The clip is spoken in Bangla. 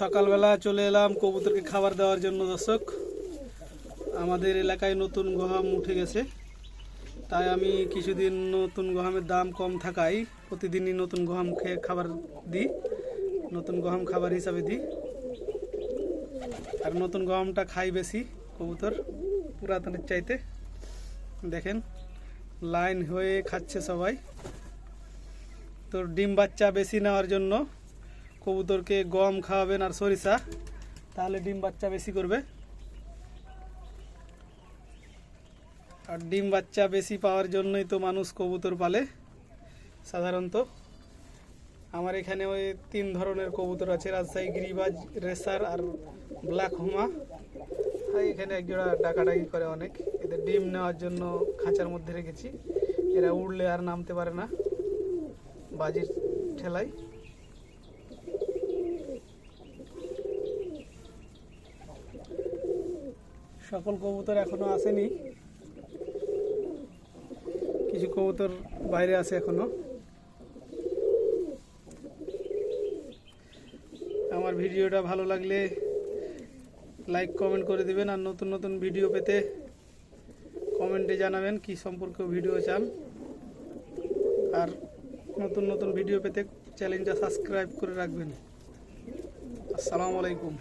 সকালবেলা চলে এলাম কবুতরকে খাবার দেওয়ার জন্য, দর্শক। আমাদের এলাকায় নতুন গহাম উঠে গেছে। তাই আমি কিছুদিন নতুন গহামের দাম কম থাকায় প্রতিদিনই নতুন গহাম খেয়ে খাবার দিই, নতুন গহাম খাবার হিসাবে দিই। আর নতুন গহমটা খাই বেশি কবুতর, পুরাতনের চাইতে। দেখেন, লাইন হয়ে খাচ্ছে সবাই। তো ডিম বাচ্চা বেশি নেওয়ার জন্য কবুতরকে গম খাওয়াবেন আর সরিষা, তাহলে ডিম বাচ্চা বেশি করবে। আর ডিম বাচ্চা বেশি পাওয়ার জন্যই তো মানুষ কবুতর পালে, সাধারণত। আমার এখানে ওই তিন ধরনের কবুতর আছে, রাজশাহী গিরিবাজ, রেসার আর ব্ল্যাক হোমা। এখানে একজোড়া ডাকাডাকি করে অনেক। এদের ডিম নেওয়ার জন্য খাঁচার মধ্যে রেখেছি। এরা উড়লে আর নামতে পারে না। বাজির ঠেলায়। সকল কবুতর এখনও আসেনি। কিছু কবুতর বাইরে আছে এখনও। আমার ভিডিওটা ভালো লাগলে লাইক, কমেন্ট করে দিবেন আর নতুন নতুন ভিডিও পেতে কমেন্টে জানাবেন কি সম্পর্কে ভিডিও চান। আর নতুন নতুন ভিডিও পেতে চ্যানেলটা সাবস্ক্রাইব করে রাখবেন। আসসালামু আলাইকুম।